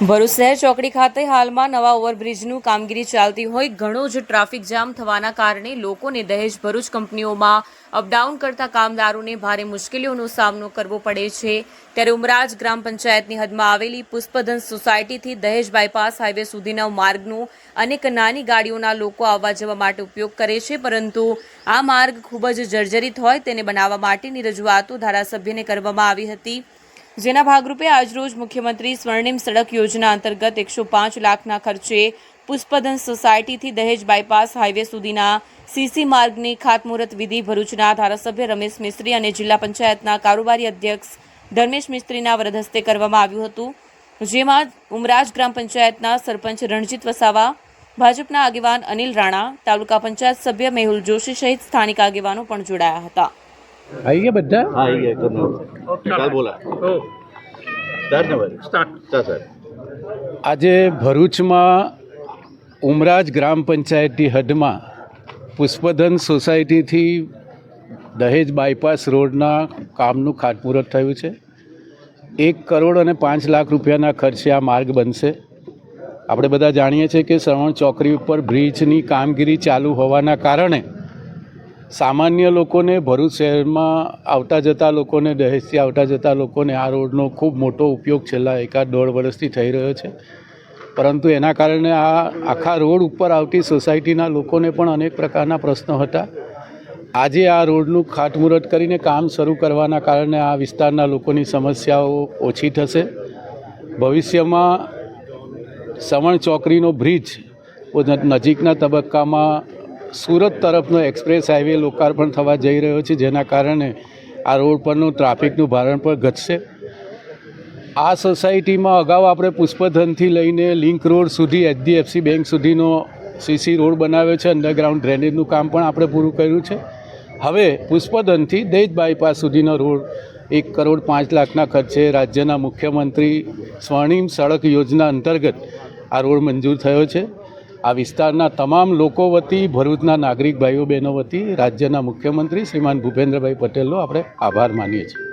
ભરૂચ ચોકડી ખાતે હાલમાં નવા ઓવરબ્રિજનું કામગીરી ચાલતી હોય ઘણો જ ટ્રાફિક જામ થવાના કારણે લોકોને દહેજ ભરૂચ કંપનીઓમાં અપડાઉન કરતા કામદારોને ભારે મુશ્કેલીઓનો સામનો કરવો પડે છે. ત્યારે ઉમરાજ ગ્રામ પંચાયતની હદમાં આવેલી પુષ્પધન સોસાયટીથી દહેજ બાયપાસ હાઈવે સુધીના માર્ગનું અનેક નાની ગાડીઓના લોકો આવવા જવા માટે ઉપયોગ કરે છે, પરંતુ આ માર્ગ ખૂબ જ જર્જરિત હોય તેને બનાવવા માટેની રજૂઆતો ધારાસભ્યને કરવામાં આવી હતી. જેના ભાગરૂપે આજરોજ મુખ્યમંત્રી સ્વર્ણિમ સડક યોજના અંતર્ગત એકસો પાંચ લાખના ખર્ચે પુષ્પધન સોસાયટીથી દહેજ બાયપાસ હાઈવે સુધીના સીસી માર્ગની ખાતમુહૂર્ત વિધિ ભરૂચના ધારાસભ્ય રમેશ મિસ્ત્રી અને જિલ્લા પંચાયતના કારોબારી અધ્યક્ષ ધર્મેશ મિસ્ત્રીના વરદહસ્તે કરવામાં આવ્યું હતું, જેમાં ઉમરાજ ગ્રામ પંચાયતના સરપંચ રણજીત વસાવા, ભાજપના આગેવાન અનિલ રાણા, તાલુકા પંચાયત સભ્ય મેહુલ જોશી સહિત સ્થાનિક આગેવાનો પણ જોડાયા હતા. આવી ગયા બધા? હા આવી ગયા કન્નોર કાલ બોલા. ધન્યવાદ સ્ટાર્ટ સાહેબ આજે ભરૂચમાં ઉમરાજ ગ્રામ પંચાયતની હદમાં પુષ્પધન સોસાયટીથી દહેજ બાયપાસ રોડના કામનું ખાતમુહૂર્ત થયું છે. એક કરોડ અને પાંચ લાખ રૂપિયાના ખર્ચે આ માર્ગ બનશે. આપણે બધા જાણીએ છીએ કે શ્રવણ ચોકરી ઉપર બ્રિજની કામગીરી ચાલુ હોવાના કારણે સામાન્ય લોકોને ભરૂચ શહેરમાં આવતા જતા લોકોને, દહેજથી આવતા જતા લોકોને આ રોડનો ખૂબ મોટો ઉપયોગ છેલ્લા એકાદ દોઢ વર્ષથી થઈ રહ્યો છે. પરંતુ એના કારણે આ આખા રોડ ઉપર આવતી સોસાયટીના લોકોને પણ અનેક પ્રકારના પ્રશ્નો હતા. આજે આ રોડનું ખાતમુહૂર્ત કરીને કામ શરૂ કરવાના કારણે આ વિસ્તારના લોકોની સમસ્યાઓ ઓછી થશે. ભવિષ્યમાં સવણ ચોકડીનો બ્રિજ નજીકના તબક્કામાં સુરત તરફનો એક્સપ્રેસ હાઈવે લોકાર્પણ થવા જઈ રહ્યો છે, જેના કારણે આ રોડ પરનું ટ્રાફિકનું ભારણ પણ ઘટશે. આ સોસાયટીમાં અગાઉ આપણે પુષ્પધનથી લઈને લિંક રોડ સુધી, એચડીએફસી બેંક સુધીનો સીસી રોડ બનાવ્યો છે, અંડરગ્રાઉન્ડ ડ્રેનેજનું કામ પણ આપણે પૂરું કર્યું છે. હવે પુષ્પધનથી દેજ બાયપાસ સુધીનો રોડ, એક કરોડ પાંચ લાખના ખર્ચે રાજ્યના મુખ્યમંત્રી સ્વર્ણિમ સડક યોજના અંતર્ગત આ રોડ મંજૂર થયો છે. આ વિસ્તારના તમામ લોકો વતી, ભરૂચના નાગરિક ભાઈઓ બહેનો વતી, રાજ્યના મુખ્યમંત્રી શ્રીમાન ભૂપેન્દ્રભાઈ પટેલનો આપણે આભાર માનીએ છીએ.